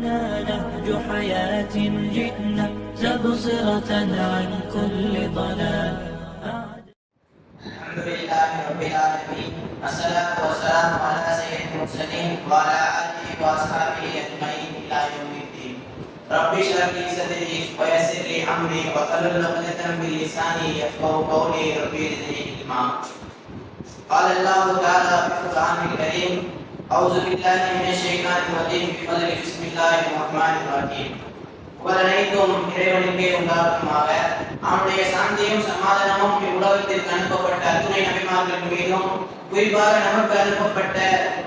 لنا نهج حياة جئنا تبصرة عن كل ضلال. الحمد لله رب العالمين الصلاة والسلام على سيد المرسلين وعلى آله وأصحابه أجمعين إلى يوم الدين. رب اشرح لي صدري ويسر لي أمري واحلل عقدة من لساني يفقهوا قولي ربي زدني علما قال الله تعالى في القرآن الكريم أعوذ بالله من الشيطان الرجيم بفضل بسم الله الرحمن الرحيم புகழனைத்தும் இறைவனுக்கே உண்டாகுமாக அவனுடைய சாந்தியும் சமாதானமும் இவ்வுலகத்திற்கு அனுப்பப்பட்ட அத்துணை நபிமார்களின் மீதும் குறிப்பாக நமக்கு அனுப்பப்பட்ட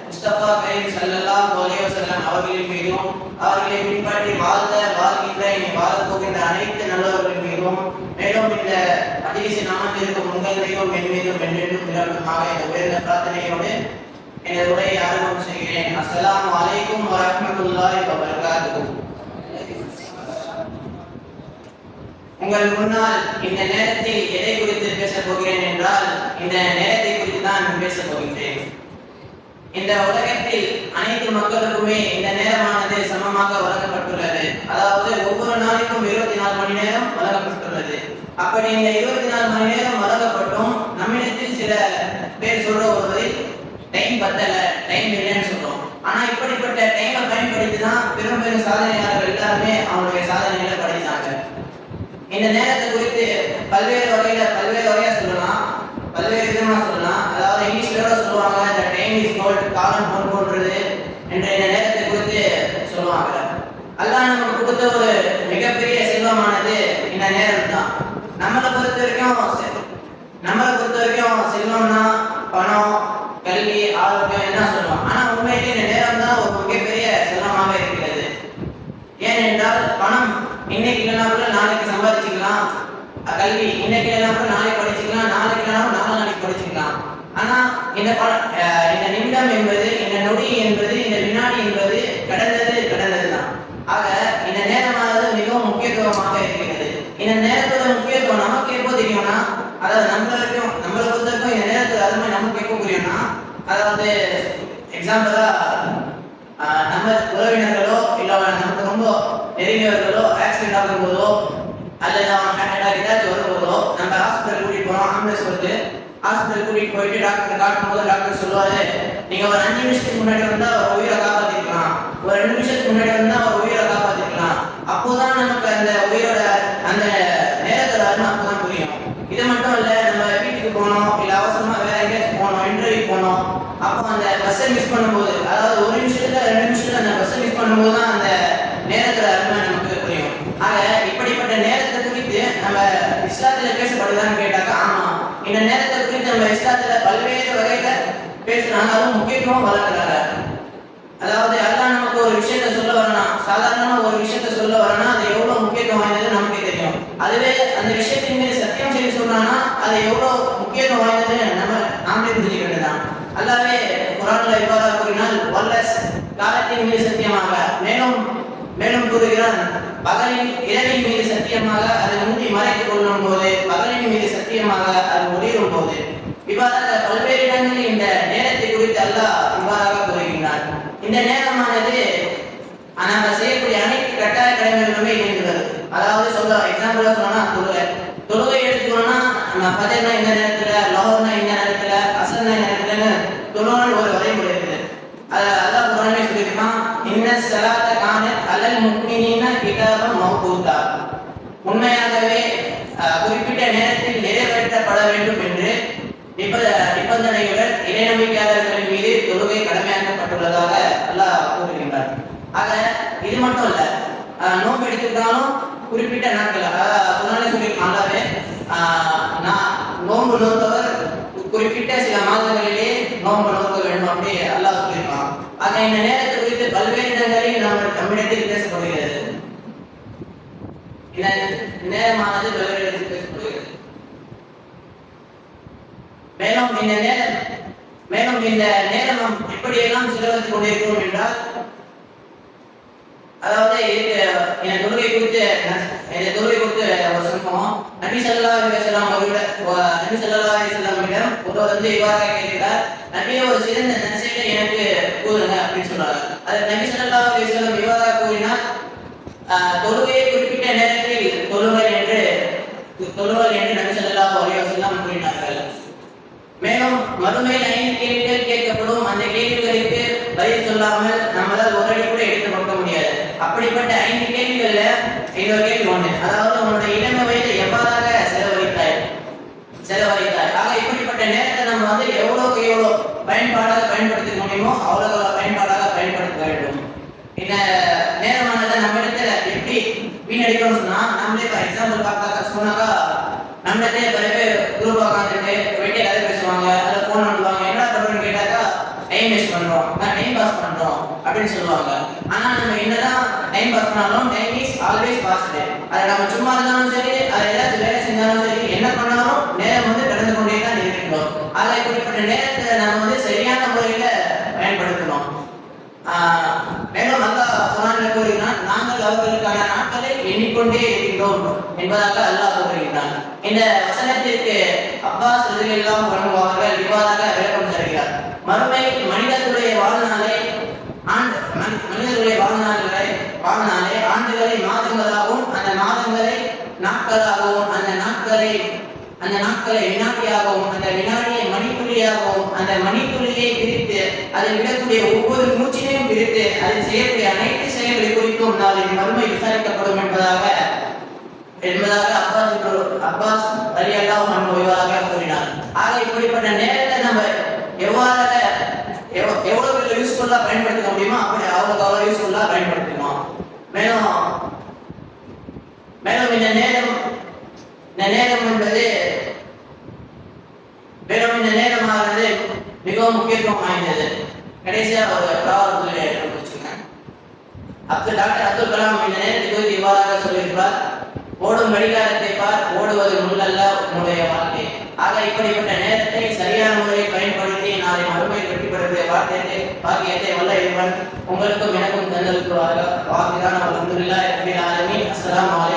முஸ்தபா கரீம் ஸல்லல்லாஹு அலைஹி வஸல்லம் அவர்களின் மீதும் அவர்களை பின்பற்றி வாழ்ந்த வாழ்கின்ற இனி வாழப் போகின்ற அனைத்து நல்லவர்களின் மீதும் மேலும் இந்த அதிகசி நாமத்திற்கு உங்கள் மீதும் என் மீதும் என்றென்றும் நிரப்பமாக இந்த உயர்ந்த பிரார்த்தனையோடு எனது உரையை ஆரம்பம் செய்கிறேன் அஸ்லாம் வலைக்கும் வரமத்துல்லாஹி வபரகாத்துஹு உங்கள் முன்னால் இந்த நேரத்தில் எதை குறித்து பேசப் போகிறேன் என்றால் இந்த நேரத்தை குறித்து தான் பேசப் போகின்றேன். இந்த உலகத்தில் அனைத்து மக்களுக்குமே இந்த நேரமானது சமமாக வழங்கப்பட்டுள்ளது. அதாவது ஒவ்வொரு நாளைக்கும் இருபத்தி நாலு மணி நேரம் வழங்கப்பட்டுள்ளது. அப்படி இந்த இருபத்தி நாலு மணி நேரம் வழங்கப்பட்டும். நம்மிடத்தில் சில பேர் சொல்ல ஒரு பத்தல டைம் இல்லைன்னு சொல்றோம். ஆனா இப்படிப்பட்ட டைமை பயன்படுத்தி தான் பெரும் பெரும் சாதனையாளர்கள் எல்லாருமே அவங்களுடைய சாதனைகளை படைத்தாங்க. இந்த நேரத்தை குறித்து பல்வேறு வகையில பல்வேறு வகையா சொல்லலாம் பல்வேறு விதமா சொல்லலாம் அதாவது இங்கிலீஷ்ல சொல்லுவாங்க இந்த டைம் இஸ் கோல்ட் காலம் பொன் போன்றது என்ற இந்த நேரத்தை குறித்து சொல்லுவாங்க அல்லாஹ் நமக்கு கொடுத்த ஒரு மிகப்பெரிய செல்வமானது இந்த நேரம் தான் நம்மளை பொறுத்த வரைக்கும் செ- நம்மளை பொறுத்த வரைக்கும் செல்வம்னா பணம் கல்வி ஆரோக்கியம் என்ன சொல்லுவோம் ஆனா உண்மையிலே இந்த நேரம் தான் ஒரு மிகப்பெரிய செல்வமாக இருக்கிறது ஏனென்றால் பணம் இன்னைக்கு இல்லைனா கூட நாளைக்கு சம்பாதிச்சுக்கலாம் அஹ் கல்வி. இன்னைக்கு இல்லைனா கூட படிச்சுக்கலாம் நாளைக்கு இல்லைனா நாளை நாளைக்கு படிச்சுக்கலாம். ஆனா இந்த பணம் இந்த நிமிடம் என்பது இந்த நொடி என்பது இந்த வினாடி என்பது கடந்தது கடந்தது தான் ஆக இந்த நேரமானது மிகவும் முக்கியத்துவமாக இருக்கிறது. இந்த நேரத்தோட முக்கியத்துவம் நமக்கு எப்போ தெரியும்னா அதாவது நம்மளுக்கும் நம்மளை பொறுத்த இந்த நேரத்தில் அது மாதிரி நமக்கு எப்போ புரியும்னா அதாவது எக்ஸாம்பிளா நம்ம உறவினர்களோ இல்ல நமக்கு ரொம்ப நெருங்கியவர்களோ ஆக்சிடென்ட் ஆகும் போதோ அல்லது அவன் கனடா ஏதாச்சும் வரும்போதோ நம்ம ஹாஸ்பிட்டல் கூட்டிட்டு போறோம். ஆம்புலன்ஸ் வருது. ஹாஸ்பிட்டல் கூட்டிட்டு போயிட்டு டாக்டர் காட்டும் போது டாக்டர் சொல்லுவாரு நீங்க ஒரு அஞ்சு நிமிஷத்துக்கு முன்னாடி வந்தா ஒரு உயிரை காப்பாத்திருக்கலாம். ஒரு ரெண்டு நிமிஷத்துக்கு முன்னாடி வந்தா ஒரு உயிரை காப்பாத்திருக்கலாம் அப்போதான் நமக்கு அந்த உயிரோட அந்த நேரத்தோட அருமை அப்பதான் புரியும் இது மட்டும் இல்ல நம்ம வீட்டுக்கு போனோம் இல்ல அவசரமா வேற எங்கேயாச்சும் போனோம் இன்டர்வியூ போனோம் அப்போ அந்த பஸ்ஸை மிஸ் பண்ணும்போது அதாவது ஒரு நிமிஷத்துல ரெண்டு நிமிஷத்துல அந்த பஸ்ஸை மிஸ் பண்ணும்போது தான் அந்த நேரத்துல அருமை நமக்கு புரியும் ஆக இப்படிப்பட்ட நேரத்தை குறித்து நம்ம இஸ்லாத்துல பேசப்படுதான்னு கேட்டாக்கா ஆமா இந்த நேரத்தை குறித்து நம்ம இஸ்லாத்துல பல்வேறு வகையில பேசுனாங்க அதுவும் முக்கியத்துவம் வழங்குறாங்க அதாவது அல்லாஹ் நமக்கு ஒரு விஷயத்த சொல்ல வரனா? சாதாரணமா ஒரு விஷயத்த சொல்ல வரனா அது எவ்வளவு முக்கியத்துவம் வாய்ந்தது நமக்கு தெரியும். அதுவே அந்த விஷயத்தின் மீது சத்தியம் செய்து சொல்றானா அது எவ்வளவு முக்கியத்துவம் வாய்ந்தது நம்ம நாமளே புரிஞ்சுக்க வேண்டியதான் அல்லாவே குரான்ல இவ்வாறு கூறினால் வல்லஸ் காலத்தின் மீது சத்தியமாக. மேலும் மேலும் கூறுகிறான் பகலின் இரவின் மீது சத்தியமாக அதை மூடி மறைத்துக் கொள்ளும் போது பகலின் மீது சத்தியமாக அது முடியும் போது இவ்வாறாக பல்வேறு இடங்களில் இந்த நேரத்தை குறித்து அல்லாஹ் இவ்வாறாக கூறுகின்றார் இந்த நேரமானது நம்ம செய்யக்கூடிய அனைத்து கட்டாய கடமைகளுமே இணைந்துள்ளது அதாவது சொல்ல எக்ஸாம்பிளா சொல்லணும்னா தொழுகை. தொழுகை எடுத்துக்கணும்னா நம்ம ஃபஜர்னா இந்த நேரத்துல லோகர்னா இந்த நேரத்துல அசல்னா இந்த நேரத்துல தொழுகை ஒரு வரைமுறை இருக்குது. அது இன்ன ஸலாத்த அலல் முஃமினீன கிதாபம் மௌகூதா உண்மையாகவே அஹ், குறிப்பிட்ட நேரத்தில் நிறைவேற்றப்பட வேண்டும் என்று நிப- நிபந்தனையுடன் இறைநம்பிக்கையாளர்களின் மீது தொழுகை கடமையாக்கப்பட்டுள்ளதாக அல்லாஹ் கூறுகின்றார். ஆக இது மட்டும் இல்ல அஹ், நோன்பு எடுத்துக்கிட்டாலும் குறிப்பிட்ட நாட்கள் அதாவது குரானே சொல்லியிருக்காங்களாவே நான் நோன்பு நோக்கவர் குறிப்பிட்ட சில மாதங்களிலே நோன்பு நோக்க வேண்டும் அப்படி அல்லாஹ் சொல்லியிருக்கான் ஆக இந்த நேரத்தை குறித்து பல்வேறு இடங்களில் நம்ம நம்மிடத்தில் பேசப்படுகிறது இந்த நேரமானது பல்வேறு இடத்தில் பேசப்படுகிறது மேலும் இந்த நேரம் மேலும் இந்த நேரம் நாம் எப்படியெல்லாம் செலவழித்துக் கொண்டிருக்கிறோம் என்றால் அதாவது என் தொழுகை குறித்து என் தொழுகை குறித்து ஒரு சம்பவம் நபி சல்லா அலைஹி வஸல்லம் நபி சல்லா அலைஹி அவர்களிடம் ஒருவர் வந்து இவ்வாறாக கேட்கிறார் நபியை ஒரு சிறந்த நற்செயலை எனக்கு கூறுங்க அப்படின்னு சொல்றாரு. அது நபி சல்லா அலைஹி வஸல்லம் இவ்வாறாக கூறினார் ஆஹ், தொழுகையை குறிப்பிட்ட நேரத்தில் தொழுவல் என்று தொழுவல் என்று நபி மறுமையில் ஐந்து கேள்விகள் கேட்கப்படும். அந்த கேள்விகளுக்கு பதில் சொல்லாமல் நம்மளால் ஒரு அடி கூட எடுத்து கொடுக்க முடியாது. அப்படிப்பட்ட ஐந்து கேள்விகள்ல இன்னொரு கேள்வி ஒண்ணு. அதாவது உன்னோட இளமை வயது எவ்வாறாக செலவழித்தாய்? செலவழித்தாய். ஆக இப்படிப்பட்ட நேரத்தை நம்ம வந்து எவ்வளவுக்கு எவ்வளவு பயன்பாடாக பயன்படுத்திக்க முடியுமோ அவ்வளவு பயன்பாடாக பயன்படுத்த வேண்டும். இந்த நேரமானதை நம்ம இடத்துல எப்படி வீணடிக்கணும்னு சொன்னா நம்மளே இப்போ எக்ஸாம்பிள் பார்த்தா சொன்னாக்கா நம்மளே பல பேர் குரூப் உட்காந்துட்டு வெட்டி கதை பேசுவாங்க அதில் ஃபோன் பண்ணுவாங்க என்ன பண்ணுறோம்னு கேட்டாக்கா டைம் வேஸ்ட் பண்றோம் நான் டைம் பாஸ் பண்றோம் அப்படின்னு சொல்லுவாங்க. ஆனா நம்ம என்னதான் டைம் பாஸ் பண்ணாலும் டைம் இஸ் ஆல்வேஸ் பாஸ்ட் அதை நம்ம சும்மா இருந்தாலும் சரி அதை ஏதாச்சும் வேலை செஞ்சாலும் சரி என்ன பண்ணாலும் நேரம் வந்து கடந்து கொண்டே தான் இருக்கிறோம். அதை குறிப்பிட்ட நேரத்தை நம்ம வந்து சரியான முறையில பயன்படுத்தணும். மேலும் அல்லாஹ் குர்ஆன்ல அவர்களுக்கான நாட்களை எண்ணிக்கொண்டே இருக்கிறோம் என்பதாக அல்லாஹ் கூறுகின்றான். இந்த வசனத்திற்கு அப்பாஸ் ரலியல்லாஹு வழங்குவார்கள் இவ்வாறாக விளக்கம் தருகிறார். மறுமை மனிதர்களுடைய வாழ்நாளை ஆண்டு மனிதர்களுடைய வாழ்நாள்களை வாழ்நாளை ஆண்டுகளை மாதங்களாகவும் அந்த மாதங்களை நாட்களாகவும் அந்த நாட்களை அந்த நாட்களை வினாடியாகவும் அந்த வினாடியை மணி துளியாகவும் அந்த மணித்துளியை பிரித்து அதில் விடக்கூடிய ஒவ்வொரு மூச்சினையும் பிரித்து அதில் செய்யக்கூடிய அனைத்து செயல்களை குறித்தும் நாளின் மறுமை விசாரிக்கப்படும் என்பதாக என்பதாக அப்பாஸ் அப்பாஸ் அலி அல்லாஹ் விவராக கூறினார். ஆக இப்படிப்பட்ட நேரத்தை நம்ம எவ்வாறு எவ்வளவு யூஸ்ஃபுல்லா பயன்படுத்த முடியுமோ அப்படி அவ்வளவு அவ்வளவு யூஸ்ஃபுல்லா பயன்படுத்தணும் மேலும் மேலும் இந்த நேரம் இந்த நேரம் என்பது மேலும் இந்த நேரமானது மிகவும் முக்கியத்துவம் வாய்ந்தது கடைசியா ஒரு பிராவத்தில் வச்சுக்கேன் அப்துல் டாக்டர் அப்துல் கலாம் இந்த நேரத்தை இவ்வாறாக சொல்லியிருப்பார். ஓடும் வழிகாலத்தை பார் ஓடுவது முள்ளல்ல உன்னுடைய வாழ்க்கை. ஆக இப்படிப்பட்ட நேரத்தை சரியான முறையை பயன்படுத்தி நாளை மறுமை வெற்றி பெறக்கூடிய வார்த்தையை பாக்கியத்தை வல்ல இறைவன் உங்களுக்கும் எனக்கும் தந்தலுக்குவாக வாக்கிதான் அல்ஹம்துலில்லாஹி ரப்பில் ஆலமீன். அஸ்ஸலாமு அலைக்கும்.